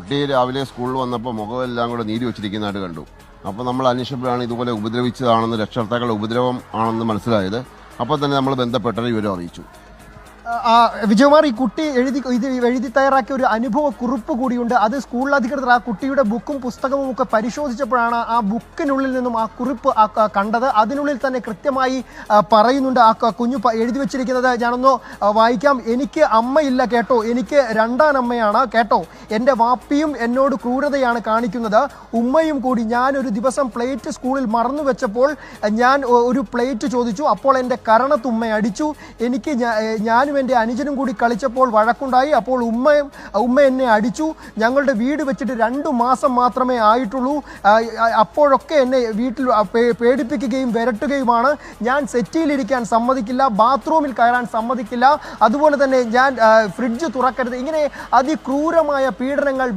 കുട്ടി രാവിലെ സ്കൂളിൽ വന്നപ്പോൾ മുഖമെല്ലാം കൂടെ നീരി വെച്ചിരിക്കുന്നതായിട്ട് കണ്ടു. അപ്പോൾ നമ്മൾ അന്വേഷിച്ചപ്പോഴാണ് ഇതുപോലെ ഉപദ്രവിച്ചതാണെന്ന് രക്ഷകർത്താക്കളുടെ ഉപദ്രവം ആണെന്ന് മനസ്സിലായത്. അപ്പോൾ തന്നെ നമ്മൾ ബന്ധപ്പെട്ടവരെ വിവരം അറിയിച്ചു. വിജയകുമാർ ഈ കുട്ടി എഴുതി ഇത് എഴുതി തയ്യാറാക്കിയ ഒരു അനുഭവ കുറിപ്പ് കൂടിയുണ്ട്. അത് സ്കൂൾ അധികൃതർ ആ കുട്ടിയുടെ ബുക്കും പുസ്തകവും ഒക്കെ പരിശോധിച്ചപ്പോഴാണ് ആ ബുക്കിനുള്ളിൽ നിന്നും ആ കുറിപ്പ് കണ്ടത്. അതിനുള്ളിൽ തന്നെ കൃത്യമായി പറയുന്നുണ്ട് ആ കുഞ്ഞു എഴുതി വെച്ചിരിക്കുന്നത്. ഞാനൊന്ന് വായിക്കാം. എനിക്ക് അമ്മയില്ല കേട്ടോ. എനിക്ക് രണ്ടാനമ്മയാണ് കേട്ടോ. എന്റെ വാപ്പിയും എന്നോട് ക്രൂരതയാണ് കാണിക്കുന്നത്. ഉമ്മയും കൂടി ഞാൻ ഒരു ദിവസം പ്ലേറ്റ് സ്കൂളിൽ മറന്നു വെച്ചപ്പോൾ ഞാൻ ഒരു പ്ലേറ്റ് ചോദിച്ചു. അപ്പോൾ എന്റെ കരണത്തുമ്മ അടിച്ചു. എനിക്ക് ഞാനും എന്റെ അനുജനും കൂടി കളിച്ചപ്പോൾ വഴക്കുണ്ടായി. അപ്പോൾ ഉമ്മയും ഉമ്മ എന്നെ അടിച്ചു. ഞങ്ങളുടെ വീട് വെച്ചിട്ട് രണ്ട് മാസം മാത്രമേ ആയിട്ടുള്ളൂ. അപ്പോഴൊക്കെ എന്നെ വീട്ടിൽ പേടിപ്പിക്കുകയും വിരട്ടുകയുമാണ്. ഞാൻ സെറ്റിയിലിരിക്കാൻ സമ്മതിക്കില്ല. ബാത്റൂമിൽ കയറാൻ സമ്മതിക്കില്ല. അതുപോലെ തന്നെ ഞാൻ ഫ്രിഡ്ജ് തുറക്കരുത്. ഇങ്ങനെ അതിക്രൂരമായ പീഡനങ്ങൾ